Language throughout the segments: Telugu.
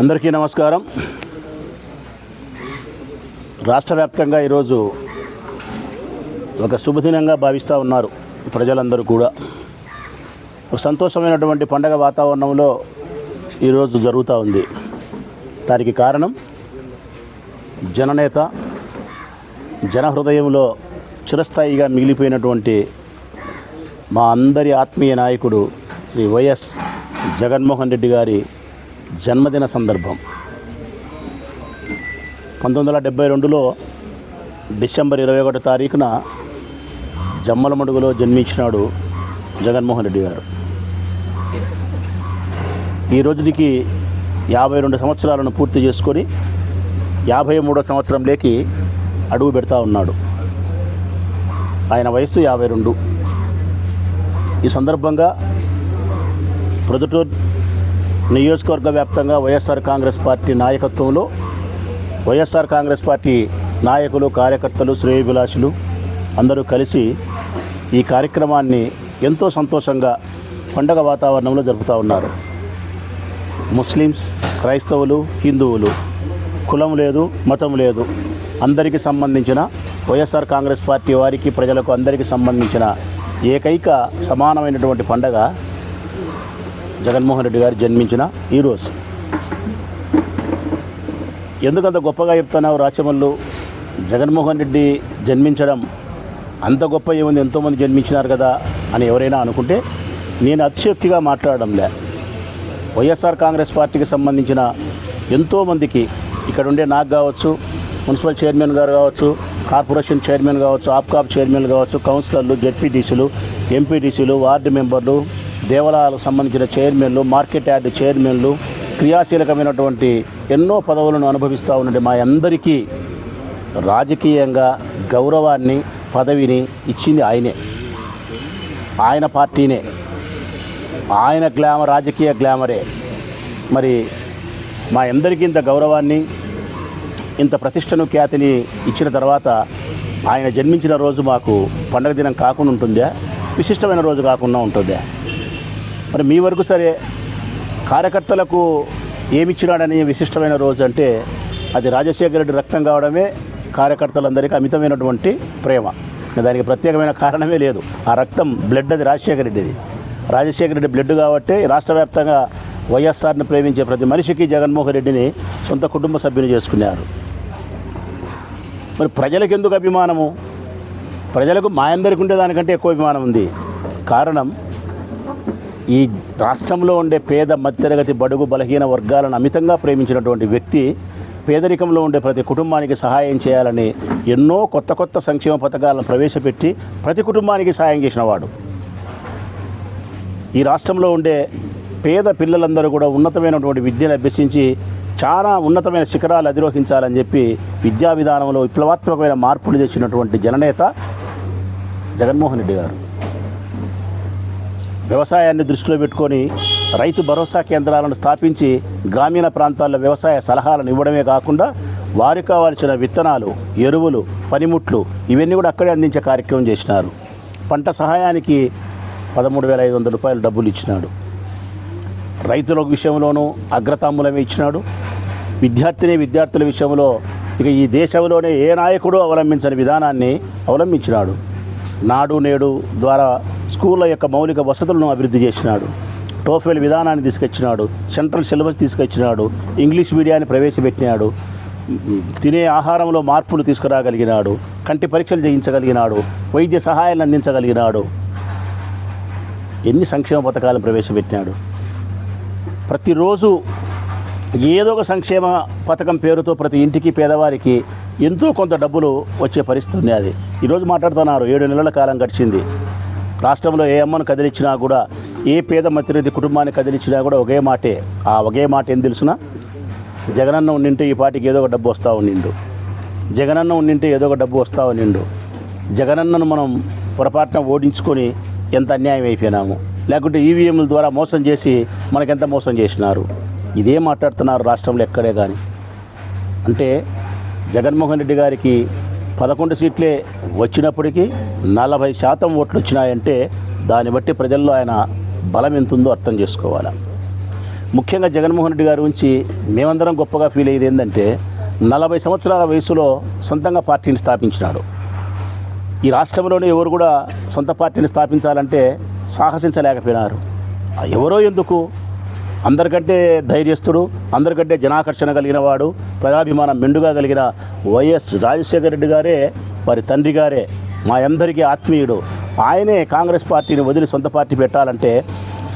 అందరికీ నమస్కారం. రాష్ట్ర వ్యాప్తంగా ఈరోజు ఒక శుభదినంగా భావిస్తూ ఉన్నారు ప్రజలందరూ కూడా. ఒక సంతోషమైనటువంటి పండగ వాతావరణంలో ఈరోజు జరుగుతూ ఉంది. దానికి కారణం జననేత జనహృదయంలో చిరస్థాయిగా మిగిలిపోయినటువంటి మా అందరి ఆత్మీయ నాయకుడు శ్రీ వైఎస్ జగన్మోహన్ రెడ్డి గారి జన్మదిన సందర్భం. పంతొమ్మిది వందల డెబ్బై రెండులో డిసెంబర్ ఇరవై ఒకటో తారీఖున జమ్మలమడుగులో జన్మించినాడు జగన్మోహన్ రెడ్డి గారు. ఈ రోజుకి యాభై రెండు సంవత్సరాలను పూర్తి చేసుకొని యాభై మూడో సంవత్సరంలోకి అడుగు పెడతా ఉన్నాడు. ఆయన వయస్సు యాభై రెండు. ఈ సందర్భంగా ప్రొద్దుటూరు నియోజకవర్గ వ్యాప్తంగా వైఎస్ఆర్ కాంగ్రెస్ పార్టీ నాయకత్వంలో వైఎస్ఆర్ కాంగ్రెస్ పార్టీ నాయకులు కార్యకర్తలు శ్రేయభిలాషులు అందరూ కలిసి ఈ కార్యక్రమాన్ని ఎంతో సంతోషంగా పండగ వాతావరణంలో జరుపుతూ ఉన్నారు. ముస్లిమ్స్ క్రైస్తవులు హిందువులు కులం లేదు మతం లేదు అందరికీ సంబంధించిన వైఎస్ఆర్ కాంగ్రెస్ పార్టీ వారికి ప్రజలకు అందరికీ సంబంధించిన ఏకైక సమానమైనటువంటి పండగ జగన్మోహన్ రెడ్డి గారు జన్మించిన ఈరోజు ఎందుకంత గొప్పగా చెప్తున్నావు రాచమల్లు? జగన్మోహన్ రెడ్డి జన్మించడం అంత గొప్ప ఏముంది? ఎంతోమంది జన్మించినారు కదా అని ఎవరైనా అనుకుంటే నేను అతిశక్తిగా మాట్లాడడంలే వైఎస్ఆర్ కాంగ్రెస్ పార్టీకి సంబంధించిన ఎంతోమందికి ఇక్కడ ఉండే నాకు కావచ్చు మున్సిపల్ చైర్మన్ గారు కావచ్చు కార్పొరేషన్ చైర్మన్ కావచ్చు ఆప్కాప్ చైర్మన్ కావచ్చు కౌన్సిలర్లు జెడ్పీటీసీలు ఎంపీటీసీలు వార్డు మెంబర్లు దేవాలయాలకు సంబంధించిన చైర్మన్లు మార్కెట్ యార్డ్ చైర్మన్లు క్రియాశీలకమైనటువంటి ఎన్నో పదవులను అనుభవిస్తూ ఉన్నది మా అందరికీ రాజకీయంగా గౌరవాన్ని పదవిని ఇచ్చింది ఆయనే. ఆయన పార్టీనే. ఆయన గ్లామర్ రాజకీయ గ్లామరే. మరి మా అందరికీ ఇంత గౌరవాన్ని ఇంత ప్రతిష్టను ఖ్యాతిని ఇచ్చిన తర్వాత ఆయన జన్మించిన రోజు మాకు పండగ దినం కాకుండా ఉంటుందా? విశిష్టమైన రోజు కాకుండా ఉంటుందా? మరి మీ వరకు సరే కార్యకర్తలకు ఏమిచ్చినాడని విశిష్టమైన రోజు అంటే అది రాజశేఖర రెడ్డి రక్తం కావడమే కార్యకర్తలందరికీ అమితమైనటువంటి ప్రేమ. దానికి ప్రత్యేకమైన కారణమే లేదు. ఆ రక్తం బ్లడ్ అది రాజశేఖర రెడ్డిది. రాజశేఖర రెడ్డి బ్లడ్ కాబట్టి రాష్ట్ర వ్యాప్తంగా వైఎస్ఆర్ని ప్రేమించే ప్రతి మనిషికి జగన్మోహన్ రెడ్డిని సొంత కుటుంబ సభ్యుని చేసుకున్నారు. మరి ప్రజలకు ఎందుకు అభిమానము? ప్రజలకు మా అందరికి ఉండే దానికంటే ఎక్కువ అభిమానం ఉంది. కారణం ఈ రాష్ట్రంలో ఉండే పేద మధ్యతరగతి బడుగు బలహీన వర్గాలను అమితంగా ప్రేమించినటువంటి వ్యక్తి పేదరికంలో ఉండే ప్రతి కుటుంబానికి సహాయం చేయాలని ఎన్నో కొత్త కొత్త సంక్షేమ పథకాలను ప్రవేశపెట్టి ప్రతి కుటుంబానికి సహాయం చేసినవాడు ఈ రాష్ట్రంలో ఉండే పేద పిల్లలందరూ కూడా ఉన్నతమైనటువంటి విద్యను అభ్యసించి చాలా ఉన్నతమైన శిఖరాలు అధిరోహించాలని చెప్పి విద్యా విధానంలో విప్లవాత్మకమైన మార్పులు తెచ్చినటువంటి జననేత జగన్మోహన్ రెడ్డి గారు. వ్యవసాయాన్ని దృష్టిలో పెట్టుకొని రైతు భరోసా కేంద్రాలను స్థాపించి గ్రామీణ ప్రాంతాల్లో వ్యవసాయ సలహాలను ఇవ్వడమే కాకుండా వారికి కావాల్సిన విత్తనాలు ఎరువులు పనిముట్లు ఇవన్నీ కూడా అక్కడే అందించే కార్యక్రమం చేసినారు. పంట సహాయానికి పదమూడు వేల ఐదు వందల రూపాయలు డబ్బులు ఇచ్చినాడు. రైతుల విషయంలోనూ అగ్రతాంబులమే ఇచ్చినాడు. విద్యార్థిని విద్యార్థుల విషయంలో ఇక ఈ దేశంలోనే ఏ నాయకుడు అవలంబించని విధానాన్ని అవలంబించినాడు. నాడు నేడు ద్వారా స్కూళ్ళ యొక్క మౌలిక వసతులను అభివృద్ధి చేసినాడు. టోఫెల్ విధానాన్ని తీసుకొచ్చినాడు. సెంట్రల్ సిలబస్ తీసుకొచ్చినాడు. ఇంగ్లీష్ మీడియాన్ని ప్రవేశపెట్టినాడు. తినే ఆహారంలో మార్పులు తీసుకురాగలిగినాడు. కంటి పరీక్షలు చేయించగలిగినాడు. వైద్య సహాయాన్ని అందించగలిగినాడు. ఎన్ని సంక్షేమ పథకాలను ప్రవేశపెట్టినాడు. ప్రతిరోజు ఏదో ఒక సంక్షేమ పథకం పేరుతో ప్రతి ఇంటికి పేదవారికి ఎంతో కొంత డబ్బులు వచ్చే పరిస్థితి ఉంది అది. ఈరోజు మాట్లాడుతున్నారు ఏడు నెలల కాలం గడిచింది. రాష్ట్రంలో ఏ అమ్మను కదిలించినా కూడా ఏ పేద మధ్యతరగతి కుటుంబాన్ని కదిలించినా కూడా ఒకే మాటే. ఆ ఒకే మాట ఏం తెలుసునా? జగనన్న ఉండింటే ఈ పాటికి ఏదో ఒక డబ్బు వస్తూ ఉండిండు జగనన్న ఉండింటే ఏదో ఒక డబ్బు వస్తూ ఉండిండు జగనన్నను మనం పొరపాటున ఓడించుకొని ఎంత అన్యాయం అయిపోయినాము. లేకుంటే ఈవీఎంల ద్వారా మోసం చేసి మనకెంత మోసం చేసినారు? ఇదే మాట్లాడుతున్నారు రాష్ట్రంలో ఎక్కడే కానీ అంటే జగన్మోహన్ రెడ్డి గారికి పదకొండు సీట్లే వచ్చినప్పటికీ నలభై శాతం ఓట్లు వచ్చినాయంటే దాన్ని బట్టి ప్రజల్లో ఆయన బలం ఎంతుందో అర్థం చేసుకోవాలి. ముఖ్యంగా జగన్మోహన్ రెడ్డి గారి గురించి మేమందరం గొప్పగా ఫీల్ అయ్యేది ఏంటంటే నలభై సంవత్సరాల వయసులో సొంతంగా పార్టీని స్థాపించినాడు. ఈ రాష్ట్రంలోనే ఎవరు కూడా సొంత పార్టీని స్థాపించాలంటే సాహసించలేకపోయినారు. ఎవరో ఎందుకు? అందరికంటే ధైర్యస్తుడు అందరికంటే జనాకర్షణ కలిగిన వాడు ప్రజాభిమానం మెండుగా కలిగిన వైఎస్ రాజశేఖర రెడ్డి గారే. వారి తండ్రి గారే మా అందరికీ ఆత్మీయుడు. ఆయనే కాంగ్రెస్ పార్టీని వదిలి సొంత పార్టీ పెట్టాలంటే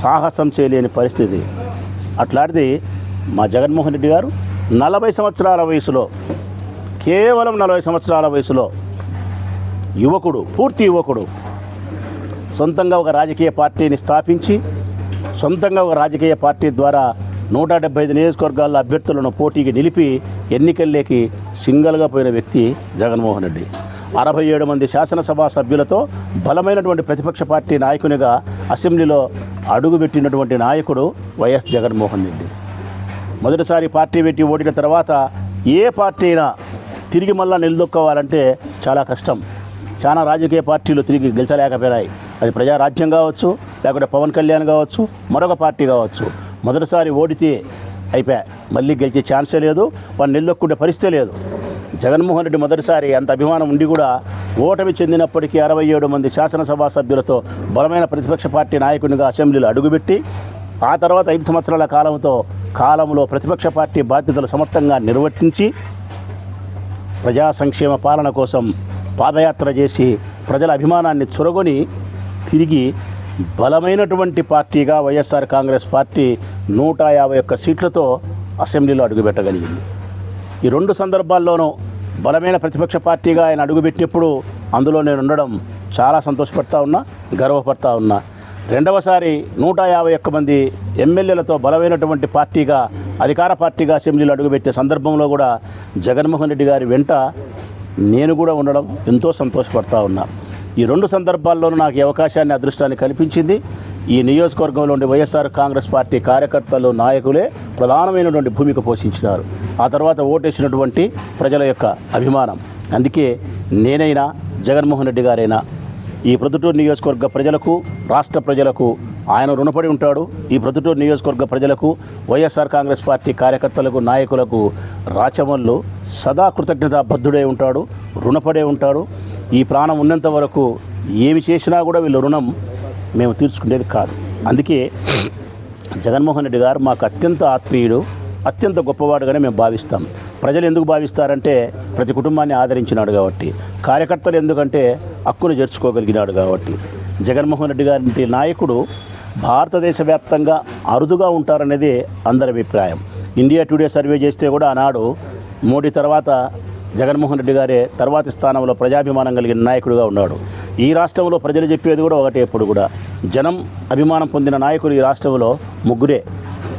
సాహసం చేయలేని పరిస్థితి. అట్లాంటిది మా జగన్మోహన్ రెడ్డి గారు నలభై సంవత్సరాల వయసులో కేవలం నలభై సంవత్సరాల వయసులో యువకుడు పూర్తి యువకుడు సొంతంగా ఒక రాజకీయ పార్టీని స్థాపించి సొంతంగా ఒక రాజకీయ పార్టీ ద్వారా నూట డెబ్బై ఐదు నియోజకవర్గాల్లో అభ్యర్థులను పోటీకి నిలిపి ఎన్నికల్లోకి సింగల్గా పోయిన వ్యక్తి జగన్మోహన్ రెడ్డి. అరవై ఏడు మంది శాసనసభ సభ్యులతో బలమైనటువంటి ప్రతిపక్ష పార్టీ నాయకునిగా అసెంబ్లీలో అడుగుపెట్టినటువంటి నాయకుడు వైఎస్ జగన్మోహన్ రెడ్డి. మొదటిసారి పార్టీ పెట్టి ఓడిన తర్వాత ఏ పార్టీ అయినా తిరిగి మళ్ళా నిలదొక్కోవాలంటే చాలా కష్టం. చాలా రాజకీయ పార్టీలు తిరిగి గెలిచలేకపోయాయి. అది ప్రజారాజ్యం కావచ్చు లేకుంటే పవన్ కళ్యాణ్ కావచ్చు మరొక పార్టీ కావచ్చు. మొదటిసారి ఓడితే అయిపోయా మళ్ళీ గెలిచే ఛాన్సే లేదు వాళ్ళు నిలదొక్కుంటే పరిస్థితే లేదు. జగన్మోహన్ రెడ్డి మొదటిసారి అంత అభిమానం ఉండి కూడా ఓటమి చెందినప్పటికీ అరవై ఏడు మంది శాసనసభ సభ్యులతో బలమైన ప్రతిపక్ష పార్టీ నాయకునిగా అసెంబ్లీలో అడుగుపెట్టి ఆ తర్వాత ఐదు సంవత్సరాల కాలంతో కాలంలో ప్రతిపక్ష పార్టీ బాధ్యతలు సమర్థంగా నిర్వర్తించి ప్రజా సంక్షేమ పాలన కోసం పాదయాత్ర చేసి ప్రజల అభిమానాన్ని చొరగొని తిరిగి బలమైనటువంటి పార్టీగా వైఎస్ఆర్ కాంగ్రెస్ పార్టీ నూట యాభై ఒక్క సీట్లతో అసెంబ్లీలో అడుగుపెట్టగలిగింది. ఈ రెండు సందర్భాల్లోనూ బలమైన ప్రతిపక్ష పార్టీగా ఆయన అడుగుపెట్టినప్పుడు అందులో నేను ఉండడం చాలా సంతోషపడతా ఉన్నా గర్వపడతా ఉన్నా. రెండవసారి నూట యాభై ఒక్క మంది ఎమ్మెల్యేలతో బలమైనటువంటి పార్టీగా అధికార పార్టీగా అసెంబ్లీలో అడుగుపెట్టే సందర్భంలో కూడా జగన్మోహన్ రెడ్డి గారి వెంట నేను కూడా ఉండడం ఎంతో సంతోషపడతా ఉన్నా. ఈ రెండు సందర్భాల్లోనూ నాకు ఈ అవకాశాన్ని అదృష్టాన్ని కల్పించింది. ఈ నియోజకవర్గంలో ఉండే వైఎస్ఆర్ కాంగ్రెస్ పార్టీ కార్యకర్తలు నాయకులే ప్రధానమైనటువంటి భూమిక పోషించినారు. ఆ తర్వాత ఓటేసినటువంటి ప్రజల యొక్క అభిమానం. అందుకే నేనైనా జగన్మోహన్ రెడ్డి గారైనా ఈ ప్రొద్దుటూరు నియోజకవర్గ ప్రజలకు రాష్ట్ర ప్రజలకు ఆయన రుణపడి ఉంటాడు. ఈ ప్రొద్దుటూరు నియోజకవర్గ ప్రజలకు వైఎస్ఆర్ కాంగ్రెస్ పార్టీ కార్యకర్తలకు నాయకులకు రాచమల్లు సదా కృతజ్ఞతాబద్ధుడై ఉంటాడు రుణపడే ఉంటాడు. ఈ ప్రాణం ఉన్నంత వరకు ఏమి చేసినా కూడా వీళ్ళ రుణం మేము తీర్చుకునేది కాదు. అందుకే జగన్మోహన్ రెడ్డి గారు మాకు అత్యంత ఆత్మీయుడు అత్యంత గొప్పవాడుగానే మేము భావిస్తాం. ప్రజలు ఎందుకు భావిస్తారంటే ప్రతి కుటుంబాన్ని ఆదరించినాడు కాబట్టి కార్యకర్తలు ఎందుకంటే హక్కును చేర్చుకోగలిగినాడు కాబట్టి. జగన్మోహన్ రెడ్డి గారి నాయకుడు భారతదేశ వ్యాప్తంగా అరుదుగా ఉంటారనేది అందరి అభిప్రాయం. ఇండియా టుడే సర్వే చేస్తే కూడా ఆనాడు మోడీ తర్వాత జగన్మోహన్ రెడ్డి గారే తర్వాతి స్థానంలో ప్రజాభిమానం కలిగిన నాయకుడిగా ఉన్నాడు. ఈ రాష్ట్రంలో ప్రజలు చెప్పేది కూడా ఒకటే ఎప్పుడు కూడా. జనం అభిమానం పొందిన నాయకులు ఈ రాష్ట్రంలో ముగ్గురే.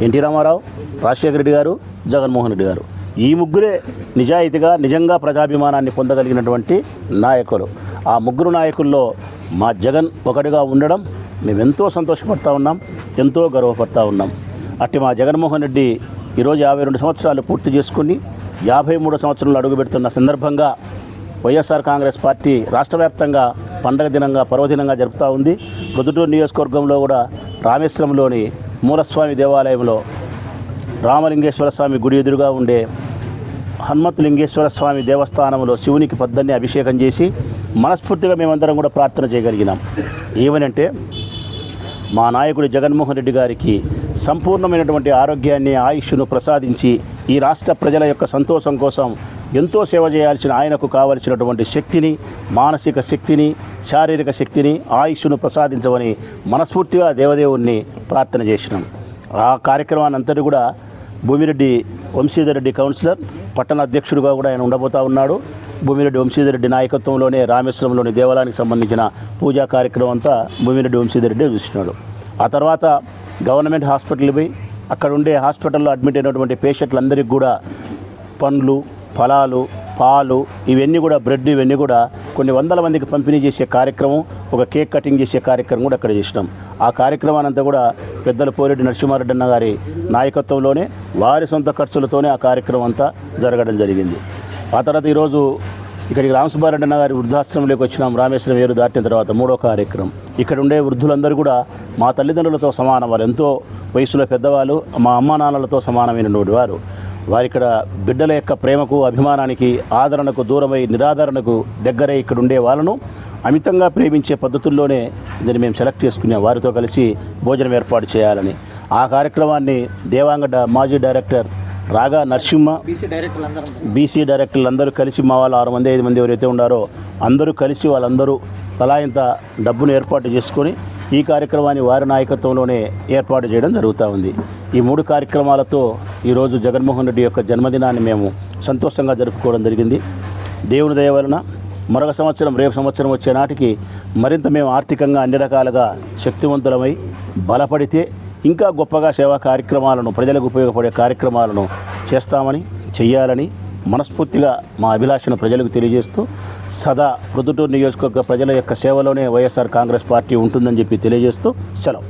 ఎన్టీ రామారావు రాజశేఖర రెడ్డి గారు జగన్మోహన్ రెడ్డి గారు. ఈ ముగ్గురే నిజాయితీగా నిజంగా ప్రజాభిమానాన్ని పొందగలిగినటువంటి నాయకులు. ఆ ముగ్గురు నాయకుల్లో మా జగన్ ఒకటిగా ఉండడం మేమెంతో సంతోషపడతా ఉన్నాం ఎంతో గర్వపడతా ఉన్నాం. అట్టి మా జగన్మోహన్ రెడ్డి ఈరోజు యాభై రెండు సంవత్సరాలు పూర్తి చేసుకుని యాభై మూడు సంవత్సరంలో అడుగుపెడుతున్న సందర్భంగా వైఎస్ఆర్ కాంగ్రెస్ పార్టీ రాష్ట్ర వ్యాప్తంగా పండగ దినంగా పర్వదినంగా జరుపుతూ ఉంది. ప్రొద్దుటూరు నియోజకవర్గంలో కూడా రామేశ్వరంలోని మూలస్వామి దేవాలయంలో రామలింగేశ్వర స్వామి గుడి ఎదురుగా ఉండే హనుమత్ లింగేశ్వర స్వామి దేవస్థానంలో శివునికి పద్దన్ని అభిషేకం చేసి మనస్ఫూర్తిగా మేమందరం కూడా ప్రార్థన చేయగలిగినాం. ఏమనంటే మా నాయకుడు జగన్మోహన్ రెడ్డి గారికి సంపూర్ణమైనటువంటి ఆరోగ్యాన్ని ఆయుష్ను ప్రసాదించి ఈ రాష్ట్ర ప్రజల యొక్క సంతోషం కోసం ఎంతో సేవ చేయాల్సిన ఆయనకు కావలసినటువంటి శక్తిని మానసిక శక్తిని శారీరక శక్తిని ఆయుష్ను ప్రసాదించమని మనస్ఫూర్తిగా దేవదేవుణ్ణి ప్రార్థన చేసినాం. ఆ కార్యక్రమాన్ని అంతటి కూడా భూమిరెడ్డి వంశీధర్ రెడ్డి కౌన్సిలర్ పట్టణ అధ్యక్షుడిగా కూడా ఆయన ఉండబోతా ఉన్నాడు. భూమిరెడ్డి వంశీధర్ రెడ్డి నాయకత్వంలోనే రామేశ్వరంలోని దేవాలయానికి సంబంధించిన పూజా కార్యక్రమం అంతా భూమిరెడ్డి వంశీధర్ రెడ్డి చూస్తున్నాడు ఆ తర్వాత గవర్నమెంట్ హాస్పిటల్ పోయి అక్కడ ఉండే హాస్పిటల్లో అడ్మిట్ అయినటువంటి పేషెంట్లందరికీ కూడా పండ్లు ఫలాలు పాలు ఇవన్నీ కూడా బ్రెడ్ ఇవన్నీ కూడా కొన్ని వందల మందికి పంపిణీ చేసే కార్యక్రమం ఒక కేక్ కటింగ్ చేసే కార్యక్రమం కూడా అక్కడ చేసినాం. ఆ కార్యక్రమానంతా కూడా పెద్దల పోరెడ్డి నరసింహారెడ్డి అన్న గారి నాయకత్వంలోనే వారి సొంత ఖర్చులతోనే ఆ కార్యక్రమం అంతా జరగడం జరిగింది. ఆ తర్వాత ఈరోజు ఇక్కడికి రామసుబ్బారెడ్డి అన్న గారి వృద్ధాశ్రమంలోకి వచ్చినాం రామేశ్వరం ఏరు దాటిన తర్వాత మూడో కార్యక్రమం. ఇక్కడ ఉండే వృద్ధులందరూ కూడా మా తల్లిదండ్రులతో సమానం. వారు ఎంతో వయసులో పెద్దవాళ్ళు మా అమ్మా నాన్నలతో సమానమైనటువంటి వారు. వారి ఇక్కడ బిడ్డల యొక్క ప్రేమకు అభిమానానికి ఆదరణకు దూరమై నిరాదరణకు దగ్గరై ఇక్కడ ఉండే వాళ్ళను అమితంగా ప్రేమించే పద్ధతుల్లోనే దీన్ని మేము సెలెక్ట్ చేసుకునే వారితో కలిసి భోజనం ఏర్పాటు చేయాలని. ఆ కార్యక్రమాన్ని దేవాంగ మాజీ డైరెక్టర్ రాగా నరసింహ బీసీ డైరెక్టర్లు అందరూ కలిసి మా వాళ్ళు ఆరు మంది ఐదు మంది ఎవరైతే ఉన్నారో అందరూ కలిసి వాళ్ళందరూ తలా ఇంత డబ్బును ఏర్పాటు చేసుకొని ఈ కార్యక్రమాన్ని వారి నాయకత్వంలోనే ఏర్పాటు చేయడం జరుగుతూ ఉంది. ఈ మూడు కార్యక్రమాలతో ఈరోజు జగన్మోహన్ రెడ్డి యొక్క జన్మదినాన్ని మేము సంతోషంగా జరుపుకోవడం జరిగింది. దేవుని దయ వలన మరొక సంవత్సరం రేపు సంవత్సరం వచ్చే నాటికి మరింత మేము ఆర్థికంగా అన్ని రకాలుగా శక్తివంతులమై బలపడితే ఇంకా గొప్పగా సేవా కార్యక్రమాలను ప్రజలకు ఉపయోగపడే కార్యక్రమాలను చేస్తామని చెయ్యాలని మనస్ఫూర్తిగా మా అభిలాషను ప్రజలకు తెలియజేస్తూ సదా ప్రొద్దుటూరు నియోజకవర్గ ప్రజల యొక్క సేవలోనే వైఎస్ఆర్ కాంగ్రెస్ పార్టీ ఉంటుందని చెప్పి తెలియజేస్తూ సెలవు.